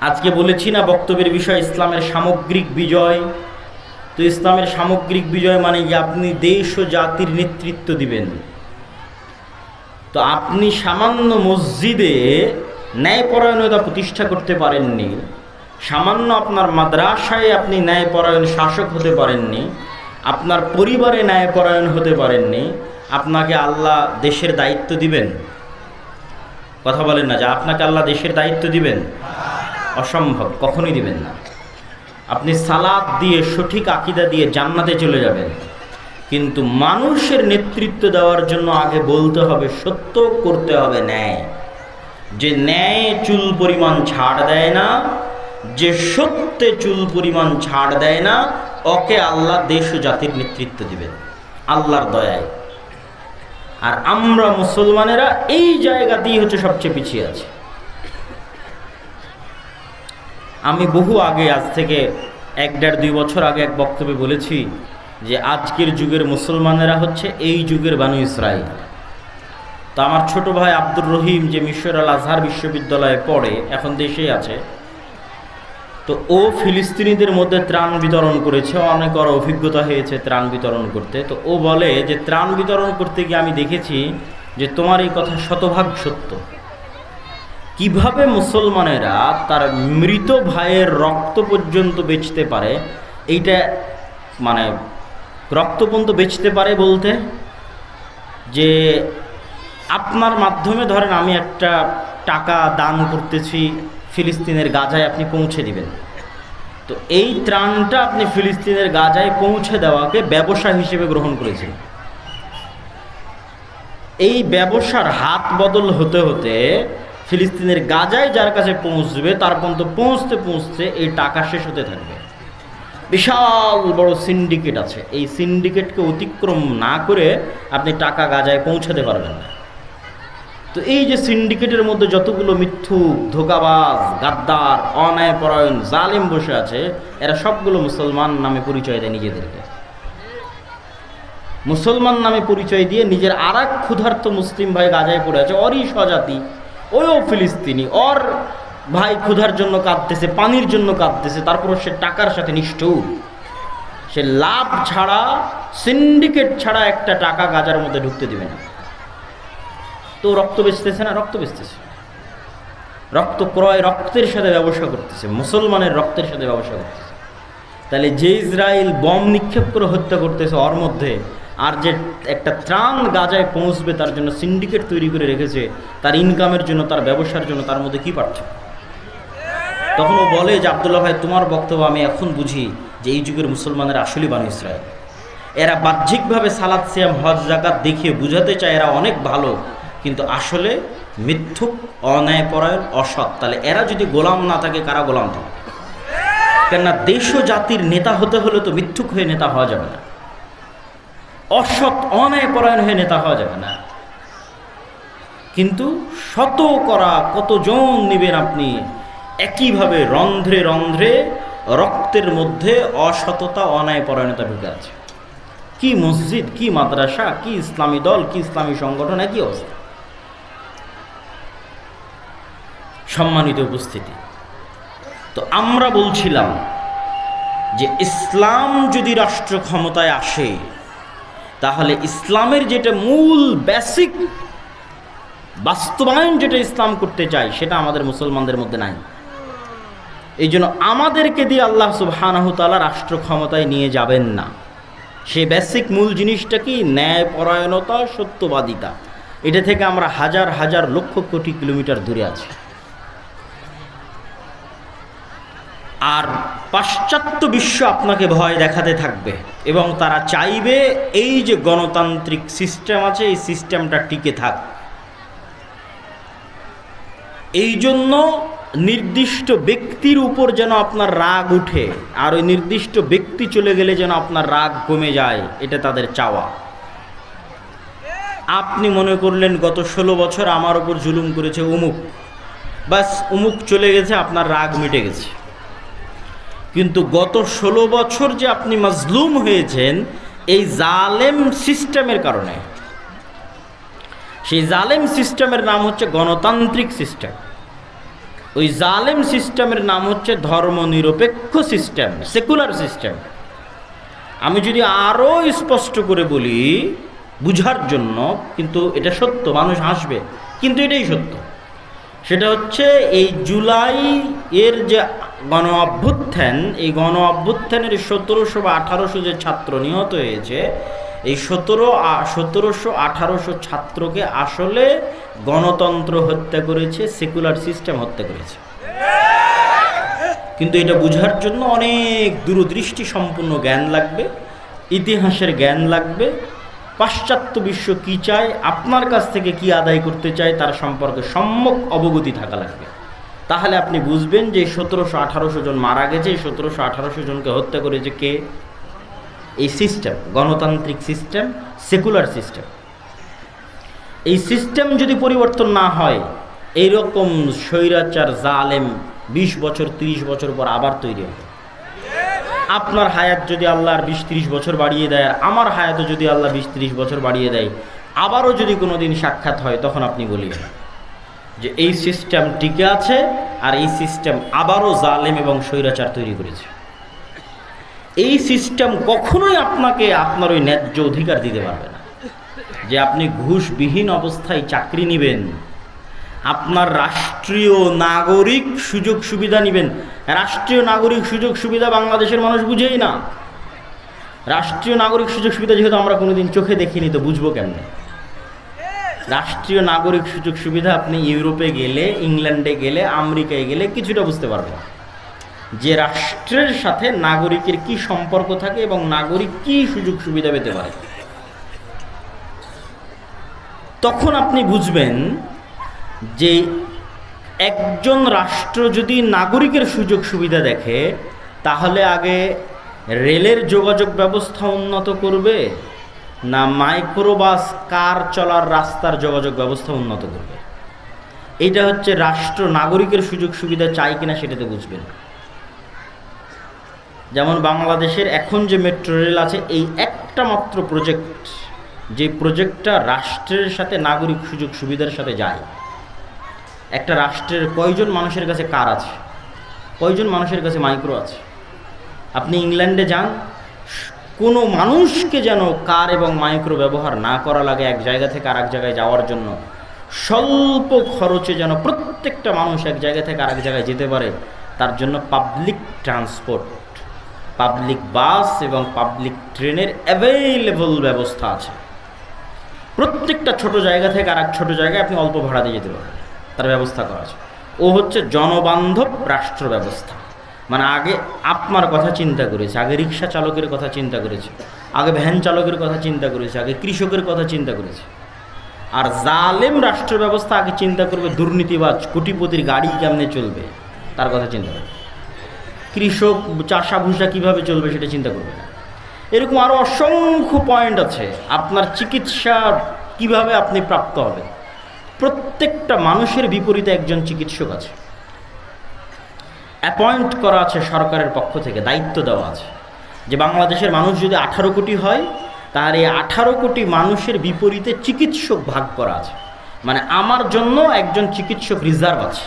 আজকে বলেছি না বক্তব্যের বিষয় ইসলামের সামগ্রিক বিজয়। তো ইসলামের সামগ্রিক বিজয় মানে যে আপনি দেশ ও জাতির নেতৃত্ব দিবেন। তো আপনি সামান্য মসজিদে ন্যায়পরায়ণতা প্রতিষ্ঠা করতে পারেননি, সামান্য আপনার মাদ্রাসায় আপনি ন্যায়পরায়ণ শাসক হতে পারেননি, আপনার পরিবারে ন্যায়পরায়ণ হতে পারেননি, আপনাকে আল্লাহ দেশের দায়িত্ব দিবেন। কথা বলেন না যে আপনাকে আল্লাহ দেশের দায়িত্ব দিবেন? অসম্ভব, কখনোই দিবেন না। আপনি সালাদ দিয়ে সঠিক আকিদা দিয়ে জান্নাতে চলে যাবেন। কিন্তু মানুষের নেতৃত্ব দেওয়ার জন্য আগে বলতে হবে, সত্য করতে হবে ন্যায়। যে ন্যায় চুল পরিমাণ ছাড় দেয় না, যে সত্যে চুল পরিমাণ ছাড় দেয় না, ওকে আল্লাহ দেশ ও জাতির নেতৃত্ব দিবেন, আল্লাহর দয়ায়। আর আমরা মুসলমানেরা এই জায়গাতেই হচ্ছে সবচেয়ে পিছিয়ে আছে। আমি বহু আগে, আজ থেকে এক দেড় দুই বছর আগে এক বক্তব্যে বলেছি যে আজকের যুগের মুসলমানেরা হচ্ছে এই যুগের বানু ইসরায়েল। তো আমার ছোট ভাই আব্দুর রহিম যে মিশর আল আজহার বিশ্ববিদ্যালয়ে পড়ে, এখন দেশেই আছে, তো ও ফিলিস্তিনিদের মধ্যে ত্রাণ বিতরণ করেছে, অনেক ওর অভিজ্ঞতা হয়েছে ত্রাণ বিতরণ করতে। তো ও বলে যে ত্রাণ বিতরণ করতে গিয়ে আমি দেখেছি যে তোমার এই কথা শতভাগ সত্য। কীভাবে মুসলমানেরা তার মৃত ভাইয়ের রক্ত পর্যন্ত বেচতে পারে? এইটা মানে রক্ত পর্যন্ত বেচতে পারে বলতে যে আপনার মাধ্যমে ধরেন আমি একটা টাকা দান করতেছি ফিলিস্তিনের গাজায়, আপনি পৌঁছে দিবেন। তো এই ত্রাণটা আপনি ফিলিস্তিনের গাজায় পৌঁছে দেওয়াকে ব্যবসা হিসেবে গ্রহণ করেছেন। এই ব্যবসার হাত বদল হতে হতে ফিলিস্তিনের গাজায় যার কাছে পৌঁছবে, তার পর্যন্ত পৌঁছতে পৌঁছতে এই টাকা শেষ হতে থাকবে। বিশাল বড় সিন্ডিকেট আছে। এই সিন্ডিকেটকে অতিক্রম না করে আপনি টাকা গাজায় পৌঁছাতে পারবেন না। তো এই যে সিন্ডিকেটের মধ্যে যতগুলো মিথ্যুক, ধোকাবাজ, গাদ্দার, অন্যায়পরায়ণ, জালিম বসে আছে, এরা সবগুলো মুসলমান নামে পরিচয় দেয় নিজেদেরকে। মুসলমান নামে পরিচয় দিয়ে নিজের আর এক ক্ষুধার্ত মুসলিম ভাই গাজায় পড়ে আছে অরই স্বজাতি ওইও ফিলিস্তিনি ওর ভাই ক্ষুধার জন্য কাঁদতেছে, পানির জন্য কাঁদতেছে তারপর সে টাকার সাথে নিষ্ঠুর। সে লাভ ছাড়া সিন্ডিকেট ছাড়া একটা টাকা গাজার মধ্যে ঢুকতে দিবে না। তো রক্ত বেচতেছে না? রক্ত বেচতেছে। রক্ত ক্রয় রক্তের সাথে ব্যবসা করতেছে, মুসলমানের রক্তের সাথে ব্যবসা করতেছে। তাহলে যে ইসরায়েল বম নিক্ষেপ করে হত্যা করতেছে, ওর মধ্যে আর যে একটা ত্রাণ গাজায় পৌঁছবে তার জন্য সিন্ডিকেট তৈরি করে রেখেছে, তার ইনকামের জন্য, তার ব্যবসার জন্য, তার মধ্যে কি পার্থক্য? তখন ও বলে যে, আবদুল্লাহ ভাই, তোমার বক্তব্য আমি এখন বুঝি যে এই যুগের মুসলমানের আসলেই বানু ইসরায়েল। এরা বাহ্যিকভাবে সালাদ সিয়াম, হজ জাকাত দেখিয়ে বুঝাতে চায় এরা অনেক ভালো, কিন্তু আসলে মিথ্যুক, অন্যায়পরায়ণ, অসৎ। তাহলে এরা যদি গোলাম না থাকে, কারা গোলাম থাকে কেননা দেশ জাতির নেতা হতে হলে তো মিথ্যুক হয়ে নেতা হওয়া যাবে না। অসৎ অন্যায়পরায়ণ হয়ে নেতা হওয়া যাবে না। কিন্তু শত করা কতজন নেবেন আপনি? একইভাবে রন্ধ্রে রন্ধ্রে রক্তের মধ্যে অসততা, অন্যায়পরায়ণতা ঢুকে আছে। কি মসজিদ, কি মাদ্রাসা, কি ইসলামী দল, কি ইসলামী সংগঠন, একই অবস্থা। সম্মানিত উপস্থিতি, তো আমরা বলছিলাম যে ইসলাম যদি রাষ্ট্র ক্ষমতায় আসে তাহলে ইসলামের যেটা মূল বেসিক বাস্তবায়ন যেটা ইসলাম করতে চায়, সেটা আমাদের মুসলমানদের মধ্যে নাই। এই জন্য আমাদেরকে দিয়ে আল্লাহ সুবাহানাহতালা রাষ্ট্র ক্ষমতায় নিয়ে যাবেন না। সে বেসিক মূল জিনিসটা কি? ন্যায়পরায়ণতা, সত্যবাদিতা। এটা থেকে আমরা হাজার হাজার লক্ষ কোটি কিলোমিটার দূরে আছি। আর পাশ্চাত্য বিশ্ব আপনাকে ভয় দেখাতে থাকবে এবং তারা চাইবে এই যে গণতান্ত্রিক সিস্টেম আছে, এই সিস্টেমটা টিকে থাক। এই জন্য নির্দিষ্ট ব্যক্তির উপর যেন আপনার রাগ উঠে, আর ওই নির্দিষ্ট ব্যক্তি চলে গেলে যেন আপনার রাগ কমে যায়, এটা তাদের চাওয়া। আপনি মনে করলেন, গত ষোলো বছর আমার ওপর জুলুম করেছে উমুক। বাস উমুক চলে গেছে, আপনার রাগ মিটে গেছে। কিন্তু গত ষোলো বছর যে আপনি মজলুম হয়েছেন, এই জালেম সিস্টেমের কারণে। সেই জালেম সিস্টেমের নাম হচ্ছে গণতান্ত্রিক সিস্টেম। ওই জালেম সিস্টেমের নাম হচ্ছে ধর্মনিরপেক্ষ সিস্টেম, সেকুলার সিস্টেম। আমি যদি আরও স্পষ্ট করে বলি, বুঝার জন্য, কিন্তু এটা সত্য, মানুষ হাসবে, কিন্তু এটাই সত্য। সেটা হচ্ছে এই জুলাই এর যে গণ অভ্যুত্থান এই গণ অভ্যুত্থানের সতেরোশো বা আঠারোশো যে ছাত্র নিহত হয়েছে, এই সতেরো সতেরোশো আঠারোশো ছাত্রকে আসলে গণতন্ত্র হত্যা করেছে, সেকুলার সিস্টেম হত্যা করেছে। কিন্তু এটা বোঝার জন্য অনেক দূরদৃষ্টি সম্পূর্ণ জ্ঞান লাগবে, ইতিহাসের জ্ঞান লাগবে। পাশ্চাত্য বিশ্ব কি চায়, আপনার কাছ থেকে কি আদায় করতে চায়, তার সম্পর্কে সম্যক অবগতি থাকা লাগবে। তাহলে আপনি বুঝবেন যে সতেরোশো আঠারোশো জন মারা গেছে, এই সতেরোশো আঠারোশো জনকে হত্যা করেছে কে? এই সিস্টেম গণতান্ত্রিক সিস্টেম সেকুলার সিস্টেম এই সিস্টেম যদি পরিবর্তন না হয়, এইরকম স্বৈরাচার, জালেম বিশ বছর, তিরিশ বছর পর আবার তৈরি হবে। আপনার হায়াত যদি আল্লাহর বিশ, তিরিশ বছর বাড়িয়ে দেয়, আর আমার হায়াতও যদি আল্লাহ বিশ, তিরিশ বছর বাড়িয়ে দেয়, আবারও যদি কোনো দিন সাক্ষাৎ হয়, তখন আপনি বলিবেন যে এই সিস্টেম টিকে আছে আর এই সিস্টেম আবারও জালেম এবং স্বৈরাচার তৈরি করেছে। এই সিস্টেম কখনোই আপনাকে আপনার ওই ন্যায্য অধিকার দিতে পারবে না। যে আপনি ঘুষবিহীন অবস্থায় চাকরি নেবেন, আপনার রাষ্ট্রীয় নাগরিক সুযোগ সুবিধা নেবেন। রাষ্ট্রীয় নাগরিক সুযোগ সুবিধা বাংলাদেশের মানুষ বুঝেই না। রাষ্ট্রীয় নাগরিক সুযোগ সুবিধা যেহেতু আমরা কোনোদিন চোখে দেখিনি, তো বুঝব কেমনে? রাষ্ট্রীয় নাগরিক সুযোগ সুবিধা আপনি ইউরোপে গেলে, ইংল্যান্ডে গেলে, আমেরিকায় গেলে কিছুটা বুঝতে পারবেন। যে রাষ্ট্রের সাথে নাগরিকের কি সম্পর্ক থাকে এবং নাগরিক কি সুযোগ সুবিধা পেতে পারে। তখন আপনি বুঝবেন যে একজন রাষ্ট্র যদি নাগরিকের সুযোগ সুবিধা দেখে, তাহলে আগে রেলের যোগাযোগ ব্যবস্থা উন্নত করবে না মাইক্রোবাস, কার চলার রাস্তার যোগাযোগ ব্যবস্থা উন্নত করবে। এটা হচ্ছে রাষ্ট্র নাগরিকের সুযোগ সুবিধা চাই কিনা সেটাতে বুঝবেন। যেমন বাংলাদেশের এখন যে মেট্রো রেল আছে, এই একটা মাত্র প্রজেক্ট যে প্রজেক্টটা রাষ্ট্রের সাথে নাগরিক সুযোগ সুবিধার সাথে যায়। একটা রাষ্ট্রের কয়জন মানুষের কাছে কার আছে? কয়জন মানুষের কাছে মাইক্রো আছে? আপনি ইংল্যান্ডে যান কোনো মানুষকে যেন কার এবং মাইক্রো ব্যবহার না করা লাগে এক জায়গা থেকে আর এক জায়গায় যাওয়ার জন্য। স্বল্প খরচে যেন প্রত্যেকটা মানুষ এক জায়গা থেকে আরেক জায়গায় যেতে পারে, তার জন্য পাবলিক ট্রান্সপোর্ট পাবলিক বাস এবং পাবলিক ট্রেনের অ্যাভেলেবল ব্যবস্থা আছে। প্রত্যেকটা ছোট জায়গা থেকে আর এক ছোটো জায়গায় আপনি অল্প ভাড়া দিয়ে যেতে পারবেন, তার ব্যবস্থা করা আছে। ও হচ্ছে জনবান্ধব রাষ্ট্র ব্যবস্থা। মানে আগে আপনার কথা চিন্তা করেছে, আগে রিক্সা চালকের কথা চিন্তা করেছে, আগে ভ্যান চালকের কথা চিন্তা করেছে, আগে কৃষকের কথা চিন্তা করেছে। আর জালেম রাষ্ট্র ব্যবস্থা আগে চিন্তা করবে, দুর্নীতিবাজ কোটিপতির গাড়ি কেমনে চলবে, তার কথা চিন্তা করবে। কৃষক চাষা ভুষা কীভাবে চলবে সেটা চিন্তা করবে না। এরকম আরও অসংখ্য পয়েন্ট আছে, আপনার চিকিৎসা কীভাবে আপনি প্রাপ্ত হবে প্রত্যেকটা মানুষের বিপরীতে একজন চিকিৎসক আছে। অ্যাপয়েন্ট করা আছে সরকারের পক্ষ থেকে, দায়িত্ব দেওয়া আছে। যে বাংলাদেশের মানুষ যদি আঠারো কোটি হয়, তার এই আঠারো কোটি মানুষের বিপরীতে চিকিৎসক ভাগ করা আছে। মানে আমার জন্য একজন চিকিৎসক রিজার্ভ আছে।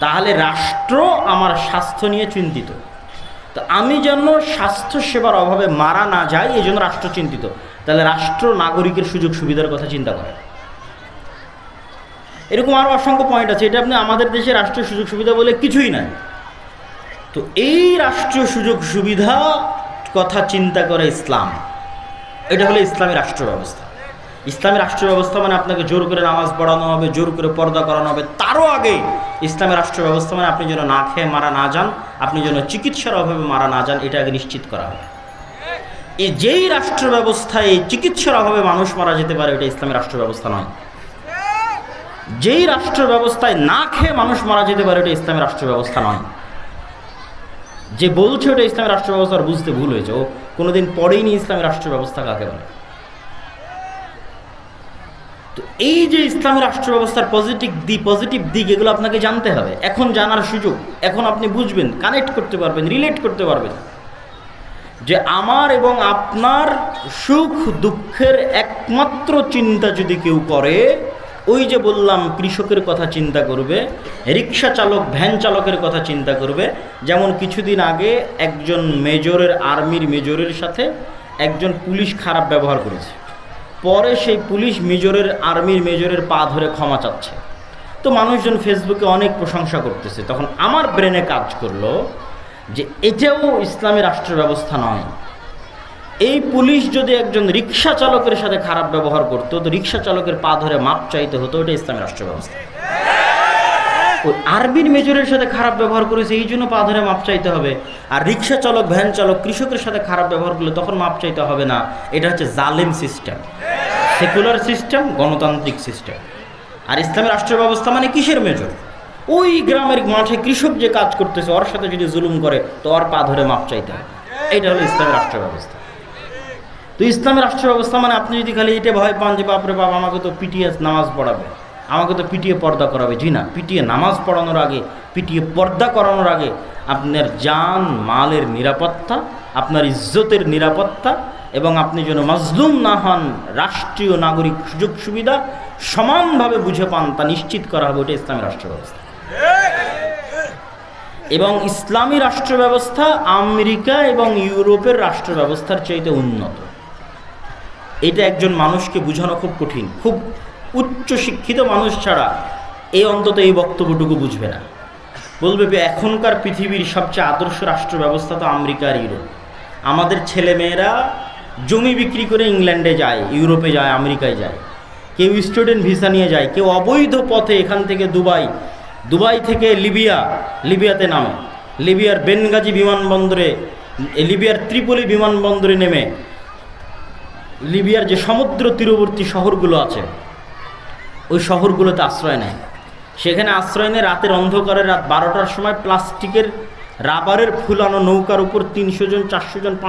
তাহলে রাষ্ট্র আমার স্বাস্থ্য নিয়ে চিন্তিত। তো আমি যেন স্বাস্থ্য সেবার অভাবে মারা না যাই এই জন্য রাষ্ট্র চিন্তিত। তাহলে রাষ্ট্র নাগরিকের সুযোগ সুবিধার কথা চিন্তা করে। এরকম আরও অসংখ্য পয়েন্ট আছে, এটা আপনি আমাদের দেশে রাষ্ট্রীয় সুযোগ সুবিধা বলে কিছুই নাই। তো এই রাষ্ট্রীয় সুযোগ সুবিধা কথা চিন্তা করে ইসলাম। এটা হলো ইসলামী রাষ্ট্র ব্যবস্থা। ইসলামী রাষ্ট্র ব্যবস্থা মানে আপনাকে জোর করে নামাজ পড়ানো হবে, জোর করে পর্দা করানো হবে। তারও আগে ইসলামী রাষ্ট্র ব্যবস্থা মানে আপনি যেন না খেয়ে মারা না যান, আপনি যেন চিকিৎসার অভাবে মারা না যান, এটা আগে নিশ্চিত করা হবে। এই যেই রাষ্ট্র ব্যবস্থায় চিকিৎসার অভাবে মানুষ মারা যেতে পারে, এটা ইসলামী রাষ্ট্র ব্যবস্থা নয়। যেই রাষ্ট্র ব্যবস্থায় না খেয়ে মানুষ মারা যেতে পারে এটা ইসলামের রাষ্ট্র ব্যবস্থা নয়। যে বলছে ওটা ইসলামের রাষ্ট্র ব্যবস্থার বুঝতে ভুল হয়েছে। ও কোনোদিন পড়েই নি ইসলামী রাষ্ট্র ব্যবস্থা কাকে বলে? তো এই যে ইসলামী রাষ্ট্র ব্যবস্থার পজিটিভ দিক পজিটিভ দিক, এগুলো আপনাকে জানতে হবে। এখন জানার সুযোগ, এখন আপনি বুঝবেন কানেক্ট করতে পারবেন রিলেট করতে পারবেন। যে আমার এবং আপনার সুখ দুঃখের একমাত্র চিন্তা যদি কেউ করে ওই যে বললাম, কৃষকের কথা চিন্তা করবে, রিক্সা চালক, ভ্যান চালকের কথা চিন্তা করবে। যেমন কিছুদিন আগে একজন মেজরের, আর্মির মেজরের সাথে একজন পুলিশ খারাপ ব্যবহার করেছে। পরে সেই পুলিশ মেজরের, আর্মির মেজরের পা ধরে ক্ষমা চাচ্ছে। তো মানুষজন ফেসবুকে অনেক প্রশংসা করতেছে। তখন আমার ব্রেনে কাজ করল যে এটাও ইসলামী রাষ্ট্র ব্যবস্থা নয়। এই পুলিশ যদি একজন রিক্সা চালকের সাথে খারাপ ব্যবহার করতো, তো রিক্সা চালকের পা ধরে মাপ চাইতে হতো এটা ইসলামী রাষ্ট্র ব্যবস্থা ওই আরবির মেজরের সাথে খারাপ ব্যবহার করেছে, এই জন্য পা ধরে মাপ চাইতে হবে। আর রিক্সা চালক, ভ্যান চালক, কৃষকের সাথে খারাপ ব্যবহার করলে তখন মাপ চাইতে হবে না। এটা হচ্ছে জালেম সিস্টেম। সেকুলার সিস্টেম, গণতান্ত্রিক সিস্টেম। আর ইসলামী রাষ্ট্র ব্যবস্থা মানে কিসের মেজর? ওই গ্রামের মাঠে কৃষক যে কাজ করতেছে, ওর সাথে যদি জুলুম করে, তো ওর পা ধরে মাপ চাইতে হবে। এটা হলো ইসলামী রাষ্ট্র ব্যবস্থা তো ইসলামী রাষ্ট্র ব্যবস্থা মানে আপনি যদি খালি এটা ভয় পান যে, বাপরে বাপ, আমাকে তো পিটিএ নামাজ পড়াবে, আমাকে তো পিটিএ পর্দা করাবে। জি না পিটিএ নামাজ পড়ানোর আগে পিটিএ পর্দা করানোর আগে আপনার জান, মালের নিরাপত্তা, আপনার ইজ্জতের নিরাপত্তা এবং আপনি যেন মাজলুম না হন, রাষ্ট্রীয় নাগরিক সুযোগ সুবিধা সমানভাবে বুঝে পান, তা নিশ্চিত করা হবে, ওটা ইসলামী রাষ্ট্র ব্যবস্থা। এবং ইসলামী রাষ্ট্র ব্যবস্থা আমেরিকা এবং ইউরোপের রাষ্ট্র ব্যবস্থার চাইতে উন্নত। এটা একজন মানুষকে বোঝানো খুব কঠিন। খুব উচ্চ শিক্ষিত মানুষ ছাড়া এই অন্তত এই বক্তব্যটুকু বুঝবে না। বলবে এখনকার পৃথিবীর সবচেয়ে আদর্শ রাষ্ট্র ব্যবস্থা তো আমেরিকা আর ইউরোপ। আমাদের ছেলেমেয়েরা জমি বিক্রি করে ইংল্যান্ডে যায়, ইউরোপে যায়, আমেরিকায় যায়। কেউ স্টুডেন্ট ভিসা নিয়ে যায়, কেউ অবৈধ পথে এখান থেকে দুবাই দুবাই থেকে লিবিয়া, লিবিয়াতে নামে। লিবিয়ার বেনগাজি বিমানবন্দরে, লিবিয়ার ত্রিপলি বিমানবন্দরে নেমে লিবিয়ার যে সমুদ্র তীরবর্তী শহরগুলো আছে, ওই শহরগুলোতে আশ্রয় নেয়। সেখানে আশ্রয় নিয়ে রাতের অন্ধকারে রাত বারোটার সময় প্লাস্টিকের রাবারের ফুলানো নৌকার উপর তিনশো জন, চারশো জন, পাঁচশো